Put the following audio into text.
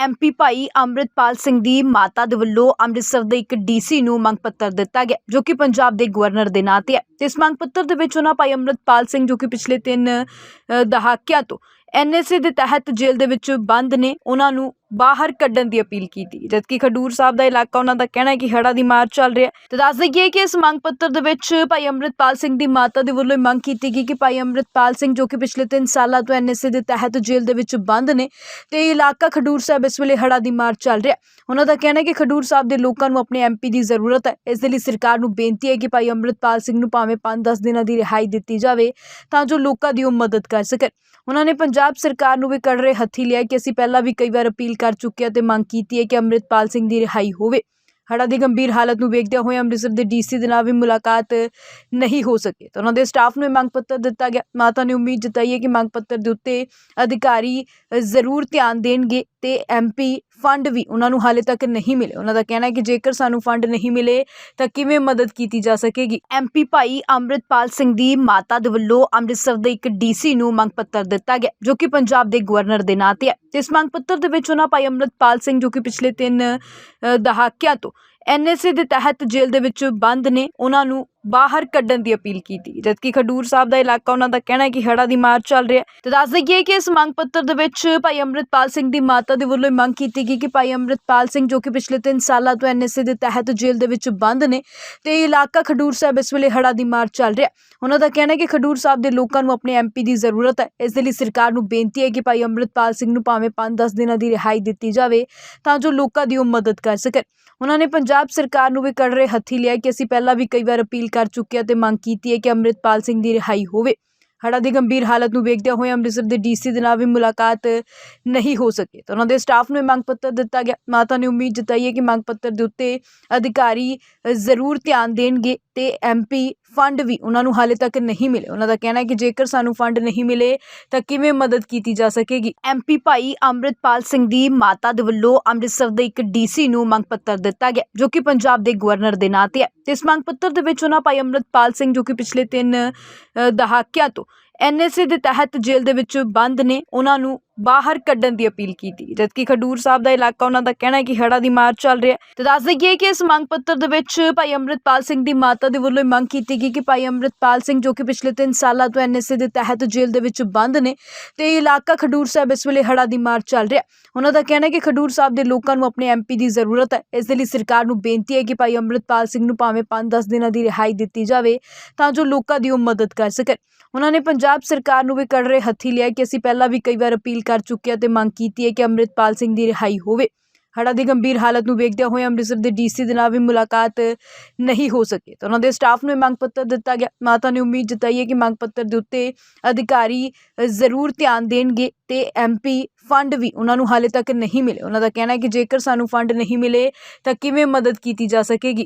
MP ਭਾਈ ਅੰਮ੍ਰਿਤਪਾਲ ਸਿੰਘ ਦੀ ਮਾਤਾ ਦੇ ਵੱਲੋਂ ਅੰਮ੍ਰਿਤਸਰ ਦੇ ਇੱਕ ਡੀਸੀ ਨੂੰ ਮੰਗ ਪੱਤਰ ਦਿੱਤਾ ਗਿਆ, ਜੋ ਕਿ ਪੰਜਾਬ ਦੇ ਗਵਰਨਰ ਦੇ ਨਾਂ ਤੇ ਹੈ। ਤੇ ਇਸ ਮੰਗ ਪੱਤਰ ਦੇ ਵਿੱਚ ਉਹਨਾਂ ਭਾਈ ਅੰਮ੍ਰਿਤਪਾਲ ਸਿੰਘ ਜੋ ਕਿ ਪਿਛਲੇ 3 ਦਹਾਕਿਆਂ ਤੋਂ ਐਨਐਸਏ ਦੇ ਤਹਿਤ ਜੇਲ੍ਹ ਦੇ ਵਿੱਚ ਬੰਦ ਨੇ, ਉਹਨਾਂ ਨੂੰ ਬਾਹਰ ਕੱਢਣ ਦੀ ਅਪੀਲ ਕੀਤੀ। ਜਦਕਿ ਖਡੂਰ ਸਾਹਿਬ ਦਾ ਇਲਾਕਾ ਉਹਨਾਂ ਦਾ ਕਹਿਣਾ ਹੈ ਕਿ ਹੜਾ ਦੀ ਮਾਰ ਚੱਲ ਰਿਹਾ ਹੈ। ਤੇ ਦੱਸ ਦਈਏ ਕਿ ਇਸ ਮੰਗ ਪੱਤਰ ਦੇ ਵਿੱਚ ਭਾਈ ਅੰਮ੍ਰਿਤਪਾਲ ਸਿੰਘ ਦੀ ਮਾਤਾ ਦੇ ਵੱਲੋਂ ਮੰਗ ਕੀਤੀ ਗਈ ਕਿ ਭਾਈ ਅੰਮ੍ਰਿਤਪਾਲ ਸਿੰਘ ਜੋ ਕਿ ਪਿਛਲੇ 3 ਸਾਲਾਂ ਤੋਂ ਐਨਐਸਏ ਦੇ ਤਹਿਤ ਜੇਲ੍ਹ ਦੇ ਵਿੱਚ ਬੰਦ ਨੇ ਤੇ ਇਲਾਕਾ ਖਡੂਰ ਸਾਹਿਬ ਇਸ ਵੇਲੇ ਹੜਾ ਦੀ ਮਾਰ ਚੱਲ ਰਿਹਾ ਉਹਨਾਂ ਦਾ ਕਹਿਣਾ ਹੈ ਕਿ ਖਡੂਰ ਸਾਹਿਬ ਦੇ ਲੋਕਾਂ ਨੂੰ ਆਪਣੇ ਐਮਪੀ ਦੀ ਜ਼ਰੂਰਤ ਹੈ। ਇਸ ਦੇ ਲਈ ਸਰਕਾਰ ਨੂੰ ਬੇਨਤੀ ਹੈ ਕਿ ਭਾਈ ਅੰਮ੍ਰਿਤਪਾਲ ਸਿੰਘ ਨੂੰ ਭਾਵੇਂ 5-10 ਦਿਨਾਂ ਦੀ ਰਿਹਾਈ ਦਿੱਤੀ ਜਾਵੇ ਤਾਂ ਜੋ ਲੋਕਾਂ ਦੀ ਉਹ ਮਦਦ ਕਰ ਸਕਣ। ਉਹਨਾਂ ਨੇ ਪੰਜਾਬ ਸਰਕਾਰ ਨੂੰ ਵੀ ਕੜਰੇ ਹੱਥੀ ਲਿਆ ਕਿ ਅਸੀਂ ਪਹਿਲਾਂ ਵੀ ਕਈ ਵਾਰ ਅਪੀਲ ਕਰ ਚੁੱਕਿਆ ਤੇ ਮੰਗ ਕੀਤੀ ਹੈ ਕਿ ਅੰਮ੍ਰਿਤਪਾਲ ਸਿੰਘ ਦੀ ਰਿਹਾਈ ਹੋਵੇ। ਹੜ੍ਹਾਂ ਦੀ ਗੰਭੀਰ ਹਾਲਤ ਨੂੰ ਵੇਖਦਿਆਂ ਹੋਏ ਅੰਮ੍ਰਿਤਸਰ ਦੇ ਡੀਸੀ ਦੇ ਨਾਲ ਵੀ ਮੁਲਾਕਾਤ ਨਹੀਂ ਹੋ ਸਕੀ। ਤਾਂ ਉਹਨਾਂ ਦੇ ਸਟਾਫ ਨੂੰ ਇਹ ਮੰਗ ਪੱਤਰ ਦਿੱਤਾ ਗਿਆ। ਮਾਤਾ ਨੇ ਉਮੀਦ ਜਤਾਈ ਹੈ ਕਿ ਮੰਗ ਪੱਤਰ ਦੇ ਉੱਤੇ ਅਧਿਕਾਰੀ ਜ਼ਰੂਰ ਧਿਆਨ ਦੇਣਗੇ। ਤੇ ਐਮਪੀ ਫੰਡ ਵੀ ਉਹਨਾਂ ਨੂੰ ਹਾਲੇ ਤੱਕ ਨਹੀਂ ਮਿਲੇ। ਉਹਨਾਂ ਦਾ ਕਹਿਣਾ ਹੈ ਕਿ ਜੇਕਰ ਸਾਨੂੰ ਫੰਡ ਨਹੀਂ ਮਿਲੇ, ਤਾਂ ਕਿਵੇਂ ਮਦਦ ਕੀਤੀ ਜਾ ਸਕੇਗੀ? ਐਮਪੀ ਭਾਈ ਅੰਮ੍ਰਿਤਪਾਲ ਸਿੰਘ ਦੀ ਮਾਤਾ ਦੇ ਵੱਲੋਂ ਅੰਮ੍ਰਿਤਸਰ ਦੇ ਇੱਕ ਡੀਸੀ ਨੂੰ ਮੰਗ ਪੱਤਰ ਦਿੱਤਾ ਗਿਆ, ਜੋ ਕਿ ਪੰਜਾਬ ਦੇ ਗਵਰਨਰ ਦੇ ਨਾਂ ਤੇ ਹੈ। ਤੇ ਇਸ ਮੰਗ ਪੱਤਰ ਦੇ ਵਿੱਚ ਉਹਨਾਂ ਭਾਈ ਅੰਮ੍ਰਿਤਪਾਲ ਸਿੰਘ, ਜੋ ਕਿ ਪਿਛਲੇ 3 ਦਹਾਕਿਆਂ ਤੋਂ ਐਨਐਸਏ ਦੇ ਤਹਿਤ ਜੇਲ੍ਹ ਦੇ ਵਿੱਚ ਬੰਦ ਨੇ, ਉਹਨਾਂ ਨੂੰ ਬਾਹਰ ਕੱਢਣ ਦੀ ਅਪੀਲ ਕੀਤੀ। ਜਦਕਿ ਖਡੂਰ ਸਾਹਿਬ ਦਾ ਇਲਾਕਾ ਉਹਨਾਂ ਦਾ ਕਹਿਣਾ ਹੈ ਕਿ ਹੜਾ ਦੀ ਮਾਰ ਚੱਲ ਰਿਹਾ ਹੈ। ਤੇ ਦੱਸ ਦਈਏ ਕਿ ਇਸ ਮੰਗ ਪੱਤਰ ਦੇ ਵਿੱਚ ਭਾਈ ਅੰਮ੍ਰਿਤਪਾਲ ਸਿੰਘ ਦੀ ਮਾਤਾ ਦੇ ਵੱਲੋਂ ਇਹ ਮੰਗ ਕੀਤੀ ਗਈ ਕਿ ਭਾਈ ਅੰਮ੍ਰਿਤਪਾਲ ਸਿੰਘ ਜੋ ਕਿ ਪਿਛਲੇ 3 ਸਾਲਾਂ ਤੋਂ ਐਨਐਸਏ ਦੇ ਤਹਿਤ ਜੇਲ੍ਹ ਦੇ ਵਿੱਚ ਬੰਦ ਨੇ ਤੇ ਇਲਾਕਾ ਖਡੂਰ ਸਾਹਿਬ ਇਸ ਵੇਲੇ ਹੜਾ ਦੀ ਮਾਰ ਚੱਲ ਰਿਹਾ ਉਹਨਾਂ ਦਾ ਕਹਿਣਾ ਹੈ ਕਿ ਖਡੂਰ ਸਾਹਿਬ ਦੇ ਲੋਕਾਂ ਨੂੰ ਆਪਣੇ ਐਮਪੀ ਦੀ ਜ਼ਰੂਰਤ ਹੈ। ਇਸ ਦੇ ਲਈ ਸਰਕਾਰ ਨੂੰ ਬੇਨਤੀ ਹੈ ਕਿ ਭਾਈ ਅੰਮ੍ਰਿਤਪਾਲ ਸਿੰਘ ਨੂੰ ਭਾਵੇਂ 5-10 ਦਿਨਾਂ ਦੀ ਰਿਹਾਈ ਦਿੱਤੀ ਜਾਵੇ ਤਾਂ ਜੋ ਲੋਕਾਂ ਦੀ ਉਹ ਮਦਦ ਕਰ ਸਕਣ। ਉਹਨਾਂ ਨੇ ਪੰਜਾਬ ਸਰਕਾਰ ਨੂੰ ਵੀ ਕੜਰੇ ਹੱਥੀ ਲਿਆ ਕਿ ਅਸੀਂ ਪਹਿਲਾਂ ਵੀ ਕਈ ਵਾਰ ਅਪੀਲ ਕਰ ਚੁੱਕੇ ਤੇ ਮੰਗ ਕੀਤੀ ਹੈ ਕਿ ਅੰਮ੍ਰਿਤਪਾਲ ਸਿੰਘ ਦੀ ਰਿਹਾਈ ਹੋਵੇ। ਹੜ੍ਹਾਂ ਦੀ ਗੰਭੀਰ ਹਾਲਤ ਨੂੰ ਵੇਖਦਿਆਂ ਹੋਏ ਅੰਮ੍ਰਿਤਸਰ ਦੇ ਡੀਸੀ ਦੇ ਨਾਲ ਵੀ ਮੁਲਾਕਾਤ ਨਹੀਂ ਹੋ ਸਕੀ। ਤਾਂ ਉਹਨਾਂ ਦੇ ਸਟਾਫ ਨੂੰ ਇਹ ਮੰਗ ਪੱਤਰ ਦਿੱਤਾ ਗਿਆ। ਮਾਤਾ ਨੇ ਉਮੀਦ ਜਤਾਈ ਹੈ ਕਿ ਮੰਗ ਪੱਤਰ ਦੇ ਉੱਤੇ ਅਧਿਕਾਰੀ ਜ਼ਰੂਰ ਧਿਆਨ ਦੇਣਗੇ ਤੇ ਐਮਪੀ ਫੰਡ ਵੀ ਉਹਨਾਂ ਨੂੰ ਹਾਲੇ ਤੱਕ ਨਹੀਂ ਮਿਲੇ। ਉਹਨਾਂ ਦਾ ਕਹਿਣਾ ਹੈ ਕਿ ਜੇਕਰ ਸਾਨੂੰ ਫੰਡ ਨਹੀਂ ਮਿਲੇ, ਤਾਂ ਕਿਵੇਂ ਮਦਦ ਕੀਤੀ ਜਾ ਸਕੇਗੀ? ਐਮਪੀ ਭਾਈ ਅੰਮ੍ਰਿਤਪਾਲ ਸਿੰਘ ਦੀ ਮਾਤਾ ਦੇ ਵੱਲੋਂ ਅੰਮ੍ਰਿਤਸਰ ਦੇ ਇੱਕ ਡੀਸੀ ਨੂੰ ਮੰਗ ਪੱਤਰ ਦਿੱਤਾ ਗਿਆ, ਜੋ ਕਿ ਪੰਜਾਬ ਦੇ ਗਵਰਨਰ ਦੇ ਨਾਂ ਤੇ ਹੈ। ਇਸ ਮੰਗ ਪੱਤਰ ਦੇ ਵਿੱਚ ਉਹਨਾਂ ਭਾਈ ਅੰਮ੍ਰਿਤਪਾਲ ਸਿੰਘ ਜੋ ਕਿ ਪਿਛਲੇ 3 ਦਹਾਕਿਆਂ ਤੋਂ ਐਨਐਸਏ ਦੇ ਤਹਿਤ ਜੇਲ੍ਹ ਦੇ ਵਿੱਚ ਬੰਦ ਨੇ ਉਹਨਾਂ ਨੂੰ ਬਾਹਰ ਕੱਢਣ ਦੀ ਅਪੀਲ ਕੀਤੀ। ਜਦਕਿ ਖਡੂਰ ਸਾਹਿਬ ਦਾ ਇਲਾਕਾ ਉਹਨਾਂ ਦਾ ਕਹਿਣਾ ਹੈ ਕਿ ਹੜਾ ਦੀ ਮਾਰ ਚੱਲ ਰਿਹਾ ਹੈ। ਤੇ ਦੱਸ ਦਈਏ ਕਿ ਇਸ ਮੰਗ ਪੱਤਰ ਦੇ ਵਿੱਚ ਭਾਈ ਅੰਮ੍ਰਿਤਪਾਲ ਸਿੰਘ ਦੀ ਮਾਤਾ ਦੇ ਵੱਲੋਂ ਇਹ ਮੰਗ ਕੀਤੀ ਗਈ ਕਿ ਭਾਈ ਅੰਮ੍ਰਿਤਪਾਲ ਸਿੰਘ ਜੋ ਕਿ ਪਿਛਲੇ 3 ਸਾਲਾਂ ਤੋਂ ਐਨਐਸਏ ਦੇ ਤਹਿਤ ਜੇਲ੍ਹ ਦੇ ਵਿੱਚ ਬੰਦ ਨੇ ਤੇ ਇਲਾਕਾ ਖਡੂਰ ਸਾਹਿਬ ਇਸ ਵੇਲੇ ਹੜਾ ਦੀ ਮਾਰ ਚੱਲ ਰਿਹਾ ਉਹਨਾਂ ਦਾ ਕਹਿਣਾ ਹੈ ਕਿ ਖਡੂਰ ਸਾਹਿਬ ਦੇ ਲੋਕਾਂ ਨੂੰ ਆਪਣੇ ਐਮਪੀ ਦੀ ਜ਼ਰੂਰਤ ਹੈ। ਇਸ ਦੇ ਲਈ ਸਰਕਾਰ ਨੂੰ ਬੇਨਤੀ ਹੈ ਕਿ ਭਾਈ ਅੰਮ੍ਰਿਤਪਾਲ ਸਿੰਘ ਨੂੰ ਭਾਵੇਂ 5-10 ਦਿਨਾਂ ਦੀ ਰਿਹਾਈ ਦਿੱਤੀ ਜਾਵੇ ਤਾਂ ਜੋ ਲੋਕਾਂ ਦੀ ਉਹ ਮਦਦ ਕਰ ਸਕਣ। ਉਹਨਾਂ ਨੇ ਪੰਜਾਬ ਪੰਜਾਬ ਸਰਕਾਰ ਨੂੰ ਵੀ ਕੜਰੇ ਹੱਥੀ ਲਿਆ ਕਿ ਅਸੀਂ ਪਹਿਲਾਂ ਵੀ ਕਈ ਵਾਰ ਅਪੀਲ ਕਰ ਚੁੱਕੇ ਹਾਂ ਤੇ ਮੰਗ ਕੀਤੀ ਹੈ ਕਿ ਅੰਮ੍ਰਿਤਪਾਲ ਸਿੰਘ ਦੀ ਰਿਹਾਈ ਹੋਵੇ। ਹੜ੍ਹਾਂ ਦੀ ਗੰਭੀਰ ਹਾਲਤ ਨੂੰ ਵੇਖਦਿਆਂ ਹੋਏ ਅੰਮ੍ਰਿਤਸਰ ਦੇ ਡੀਸੀ ਦੇ ਨਾਲ ਵੀ ਮੁਲਾਕਾਤ ਨਹੀਂ ਹੋ ਸਕੀ। ਤਾਂ ਉਹਨਾਂ ਦੇ ਸਟਾਫ ਨੂੰ ਇਹ ਮੰਗ ਪੱਤਰ ਦਿੱਤਾ ਗਿਆ। ਮਾਤਾ ਨੇ ਉਮੀਦ ਜਤਾਈ ਹੈ ਕਿ ਮੰਗ ਪੱਤਰ ਦੇ ਉੱਤੇ ਅਧਿਕਾਰੀ ਜ਼ਰੂਰ ਧਿਆਨ ਦੇਣਗੇ ਤੇ ਐਮਪੀ ਫੰਡ ਵੀ ਉਹਨਾਂ ਨੂੰ ਹਾਲੇ ਤੱਕ ਨਹੀਂ ਮਿਲੇ। ਉਹਨਾਂ ਦਾ ਕਹਿਣਾ ਹੈ ਕਿ ਜੇਕਰ ਸਾਨੂੰ ਫੰਡ ਨਹੀਂ ਮਿਲੇ ਤਾਂ ਕਿਵੇਂ ਮਦਦ ਕੀਤੀ ਜਾ ਸਕੇਗੀ?